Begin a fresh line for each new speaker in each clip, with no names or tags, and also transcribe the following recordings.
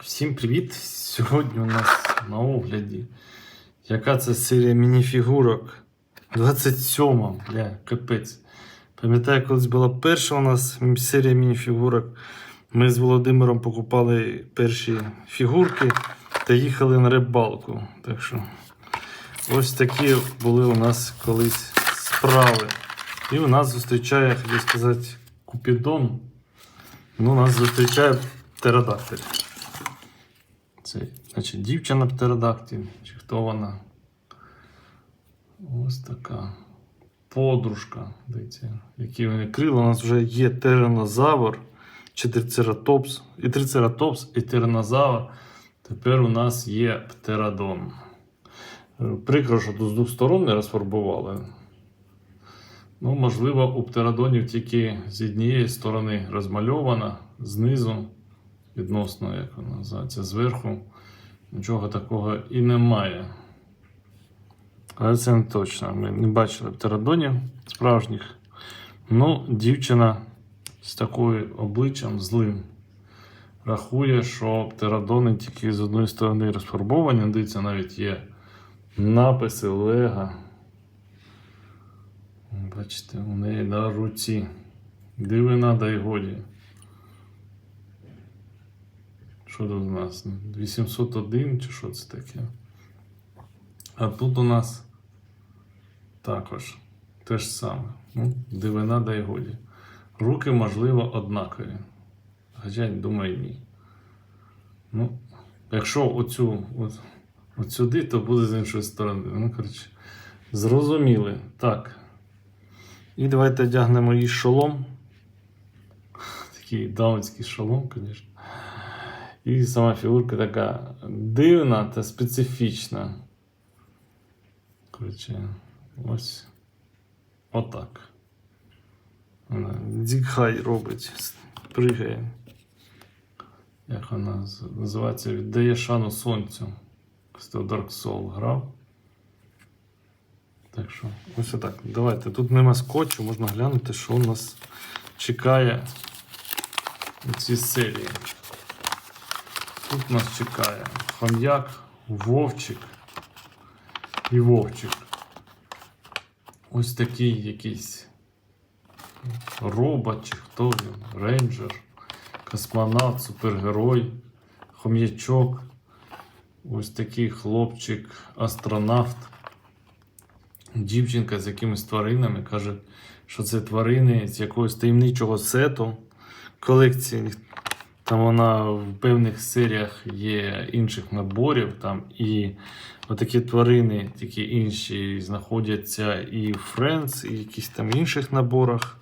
Всім привіт! Сьогодні у нас на огляді. Яка це серія мініфігурок? 27 бля, капець. Пам'ятаю, колись була перша у нас серія мініфігурок. Ми з Володимиром покупали перші фігурки та їхали на рибалку. Так що ось такі були у нас колись справи. І у нас зустрічає, хотів сказати, Купідон. Ну, нас зустрічає птеродактиль. Це, значить, дівчина птеродактиль, чи хто вона? Ось така подружка. Дивіться, які вони крила. У нас вже є тиранозавр чи трицератопс. І трицератопс, і тиранозавр. Тепер у нас є птеродон. Прикро, що тут з двох сторон не розфарбували. Ну, можливо, у птеродонів тільки з однієї сторони розмальована, знизу, відносно, як вона називається, зверху. Нічого такого і немає. Але це не точно. Ми не бачили птеродонів справжніх. Ну, дівчина з такою обличчям злим. Рахує, що птеродони тільки з одної сторони розфарбовані. Дивіться, навіть є написи Лего. Бачите, у неї на руці. Дивина да й годі. Що тут у нас? 801 чи що це таке? А тут у нас також те ж саме. Ну, дивина да й годі. Руки, можливо, однакові. Хоча, я думаю, ні. Ну, якщо оцю, от, от сюди, то буде з іншої сторони. Ну, коротше, зрозуміли. Так. І давайте одягнемо її шолом. Такий даунський шолом, звісно. І сама фігурка така дивна та специфічна. Коротше, ось отак. Вона дзігхай робить, пригає. Як вона називається? Віддає шану сонцю. Хто Dark Soul грав. Так що, ось отак. Давайте. Тут нема скотчу, можна глянути, що у нас чекає у цій серії. Тут нас чекає хом'як, вовчик і вовчик. Ось такий якийсь робот, чи хто він, рейнджер, космонавт, супергерой, хом'ячок. Ось такий хлопчик, астронавт дівчинка з якимись тваринами каже, що це тварини з якогось таємничого сету колекції. Там вона в певних серіях є інших наборів, там і отакі тварини, такі інші знаходяться і в Friends, і якісь там інших наборах.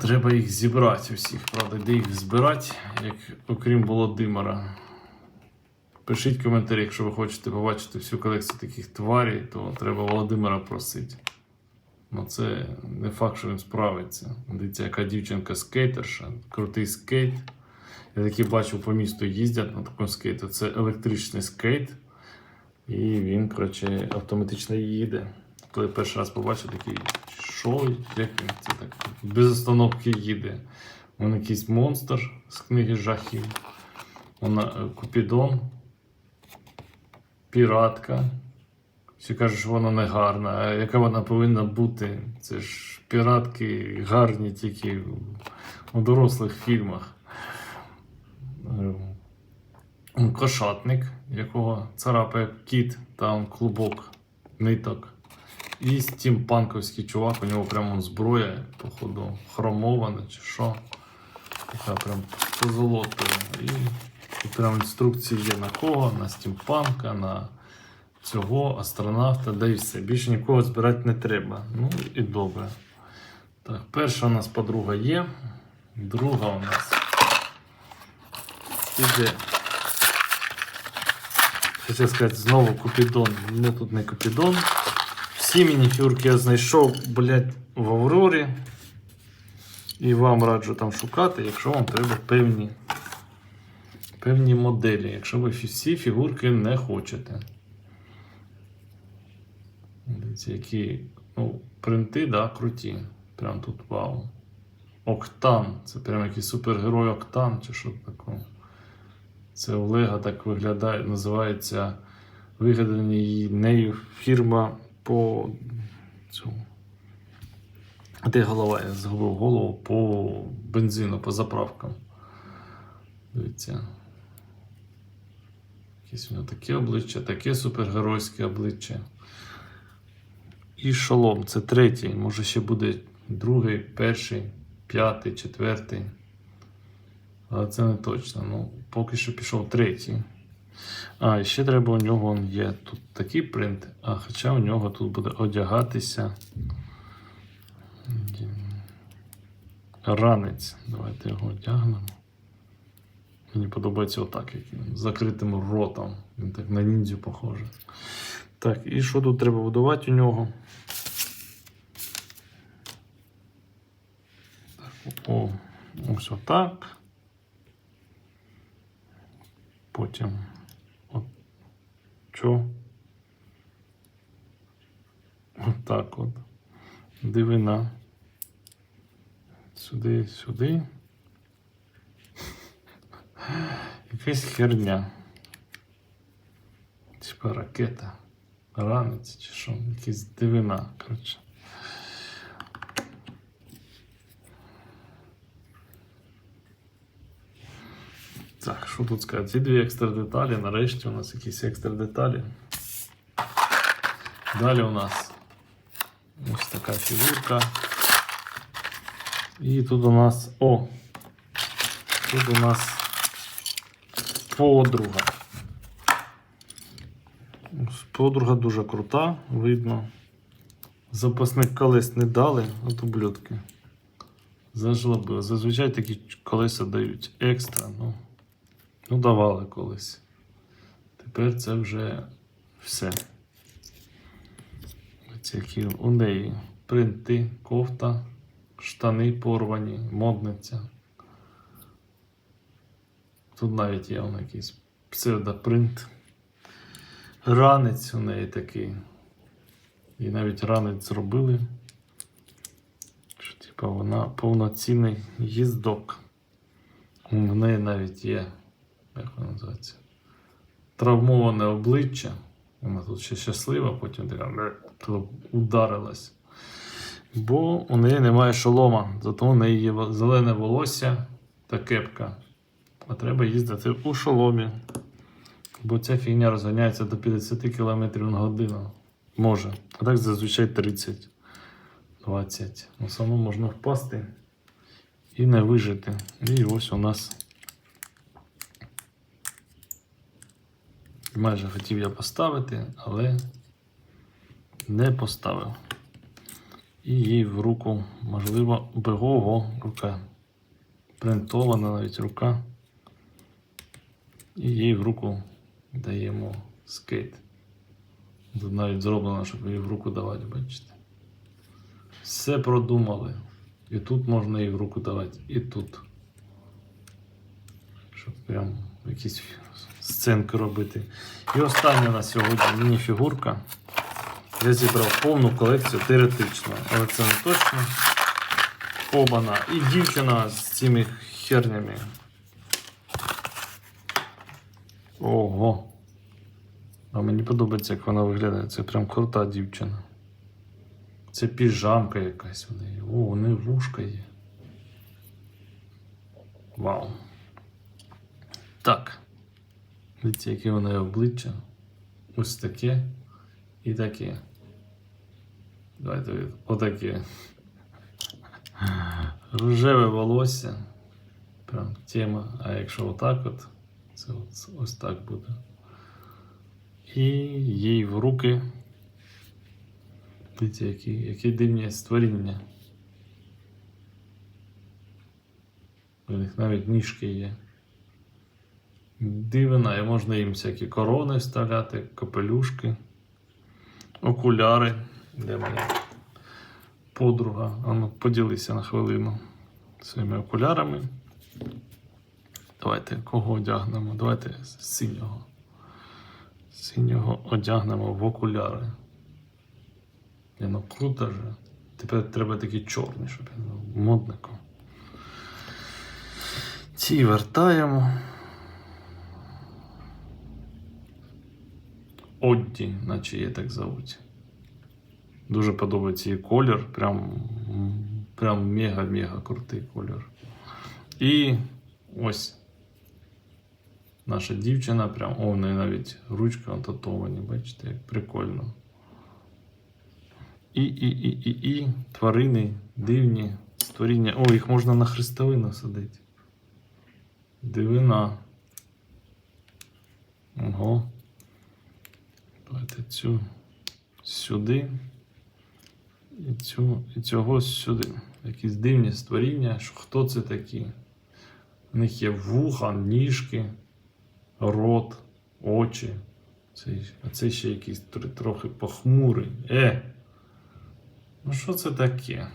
Треба їх зібрати усіх, правда, де їх збирати, як окрім Володимира. Пишіть коментарі, якщо ви хочете побачити всю колекцію таких тварей, то треба Володимира просити. Ну це не факт, що він справиться. Дивіться, яка дівчинка скейтерша, крутий скейт. Я такі бачив по місту їздять на такому скейту. Це електричний скейт. І він, коротше, автоматично їде. Коли перший раз побачив, такий, що, як він це так без остановки їде. Він якийсь монстр з книги жахів. Вона е, Купідон, піратка. Всі кажуть, що вона не гарна. А яка вона повинна бути? Це ж піратки гарні тільки у дорослих фільмах. Е, Кошатник, якого царапає кіт, там клубок ниток. І стімпанковський чувак, у нього прямо зброя, походу, хромована чи що. Така прям позолотова. І прям інструкції є на кого, на стімпанка, на цього астронавта, да і все. Більше нікого збирати не треба. Ну і добре. Так, перша у нас подруга є. Друга у нас іде. Хотів сказати, знову Купідон. Не тут не Купідон. Всі мініфюрки я знайшов, блядь, в Аврорі. І вам раджу там шукати, якщо вам треба певні, певні моделі, якщо ви всі фігурки не хочете. Дивіться, які ну, принти, да, круті. Прям тут вау. Октан. Це прям якийсь супергерой Октан чи що таке. Це Олега так виглядає, називається вигадана нею фірма по цьому. Де голова? Я згубив голову по бензину, по заправкам. Дивіться. Якесь у нього таке обличчя, таке супергеройське обличчя. І шолом це третій, може ще буде другий, перший, п'ятий, четвертий. Але це не точно. Ну, поки що пішов третій. А, і ще треба у нього он є тут такий принт, а хоча у нього тут буде одягатися. Ранець. Давайте його одягнемо. Мені подобається отак, як він з закритим ротом. Він так на ніндзю похожий. Так, і що тут треба будувати у нього? Так, о, ось отак. Потім от що? Отак от. Дивина. Сюди, сюди. Якась херня. Типа ракета. Ранець чи що? Якась дивина, коротше. Так, що тут сказати? Ці дві екстра деталі. Нарешті у нас якісь екстра деталі. Далі у нас ось така фігурка. І тут у нас. О! Тут у нас подруга. Подруга дуже крута, видно. Запасних колес не дали, от ублюдки. Зажлобили. Зазвичай такі колеса дають екстра, ну, ну давали колись. Тепер це вже все. Які у неї принти, кофта, штани порвані, модниця. Тут навіть є якийсь псевдопринт. Ранець у неї такий. І навіть ранець зробили. Типа, вона повноцінний їздок. В неї навіть є, як вона називається? Травмоване обличчя. Вона тут ще щаслива, потім така ударилась. Бо у неї немає шолома, зато у неї є зелене волосся та кепка. А треба їздити у шоломі. Бо ця фігня розганяється до 50 км на годину. Може. А так зазвичай 30. 20. На самому можна впасти і не вижити. І ось у нас. Майже хотів я поставити, але не поставив. І їй в руку, можливо, бегого рука. Принтована навіть рука. І їй в руку даємо скейт. Тут навіть зроблено, щоб її в руку давати, бачите. Все продумали. І тут можна її в руку давати, і тут. Щоб прям якісь сценки робити. І остання на сьогодні міні-фігурка. Я зібрав повну колекцію теоретично, але це не точно. Обана. І дівчина з цими хернями. Ого. А мені подобається, як вона виглядає. Це прям крута дівчина. Це піжамка якась у неї. О, у неї вушка є. Вау. Так. Дивіться, яке у неї обличчя. Ось таке і таке. Давайте отаке. Рожеве волосся. Прям тема. А якщо отак от, це ось, так буде. І їй в руки. Дивіться, які, які дивні створіння. У них навіть ніжки є. Дивина, і можна їм всякі корони вставляти, капелюшки, окуляри. Де моя подруга? А ну, поділися на хвилину своїми окулярами. Давайте кого одягнемо? Давайте синього. Синього одягнемо в окуляри. Ні, ну круто же. Тепер треба такі чорні, щоб він був модником. Ці вертаємо. Одді, наче її так зовуть. Дуже подобається її колір. Прям, прям мега-мега крутий колір. І ось наша дівчина, прям, о, в неї навіть ручки он татовані, бачите, як прикольно. І, і, і, і, і тварини дивні створіння. О, їх можна на хрестовину садити. Дивина. Ого. Давайте цю сюди. І, цю, і цього сюди. Якісь дивні створіння. Хто це такі? У них є вуха, ніжки, рот, очі. А це ще якийсь трохи похмурий. Е! Ну що це таке?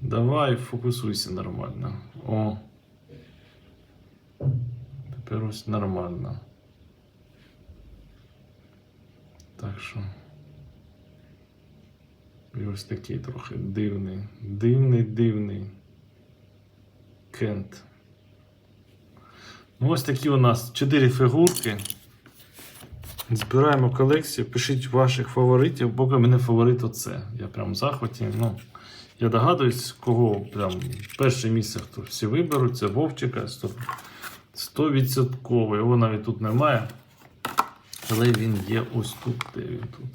Давай фокусуйся нормально. О. Тепер ось нормально. Так що. І ось такий трохи дивний. Дивний, дивний. Кент. Ну, ось такі у нас чотири фігурки. Збираємо колекцію. Пишіть ваших фаворитів, поки мене фаворит оце. Я прям в захваті. Ну, я догадуюсь, кого прям перше місце, хто всі виберуть, це Вовчика. 100%. Його навіть тут немає. Але він є ось тут. Де він тут?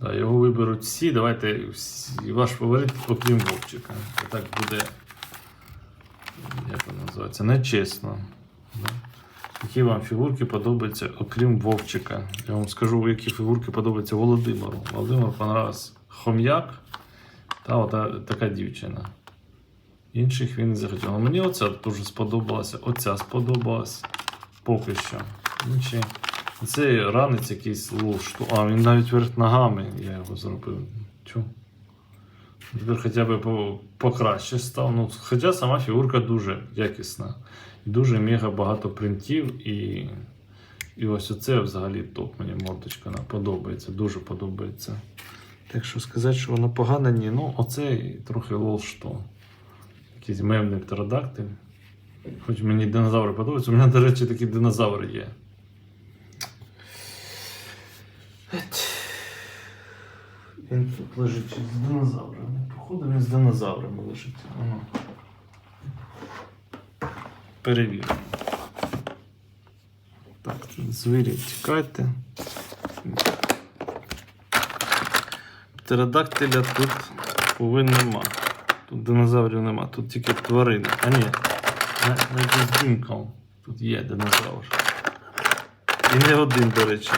Да, його виберуть всі. Давайте всі, ваш фаворит, окрім Вовчика. Так буде. Називається? Нечесно. Які вам фігурки подобаються, окрім Вовчика? Я вам скажу, які фігурки подобаються Володимиру. Володимиру понравився хом'як та ота, така дівчина. Інших він не захотів. Мені оця дуже сподобалася. Оця сподобалась поки що. Інші. Цей ранець якийсь луж. А, він навіть вверх ногами я його зробив. Чу. Тепер хоча б покраще став. Ну, хоча сама фігурка дуже якісна. Дуже мега багато принтів. І, і ось оце взагалі топ. Мені мордочка подобається, дуже подобається. Так що сказати, що вона погана, ні. Ну, оце трохи лол. Якийсь мемний птеродактиль. Хоч мені динозаври подобаються. У мене, до речі, такі динозаври є. Він тут лежить з динозаврами. Походу він з динозаврами лежить. Ага. Перевіримо. Так, звірі, чекайте. Птеродактиля тут повинен нема. Тут динозаврів нема, тут тільки тварини. А ні, навіть Дінком. Тут є динозавр. І не один, до речі.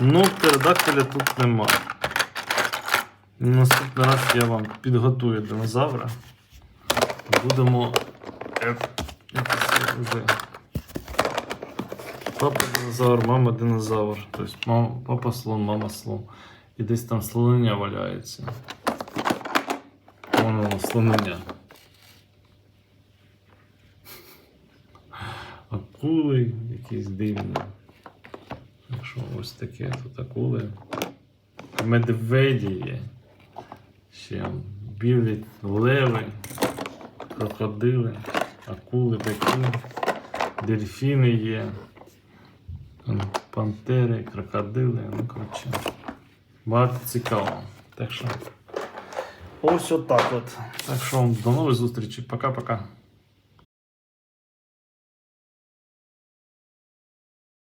Ну, птеродактиля тут нема. Наступний раз я вам підготую динозавра. Будемо. Папа динозавр, мама динозавр. Тобто мама, папа слон, мама слон. І десь там слонення валяється. Воно слонення. Акули якісь дивні. Так що ось таке тут акули. Медведі є. Ще білі леви, крокодили, акули такі, дельфіни є, пантери, крокодили, ну коротше. Багато цікавого. Так що ось отак от. Так що до нових зустрічей. Пока-пока.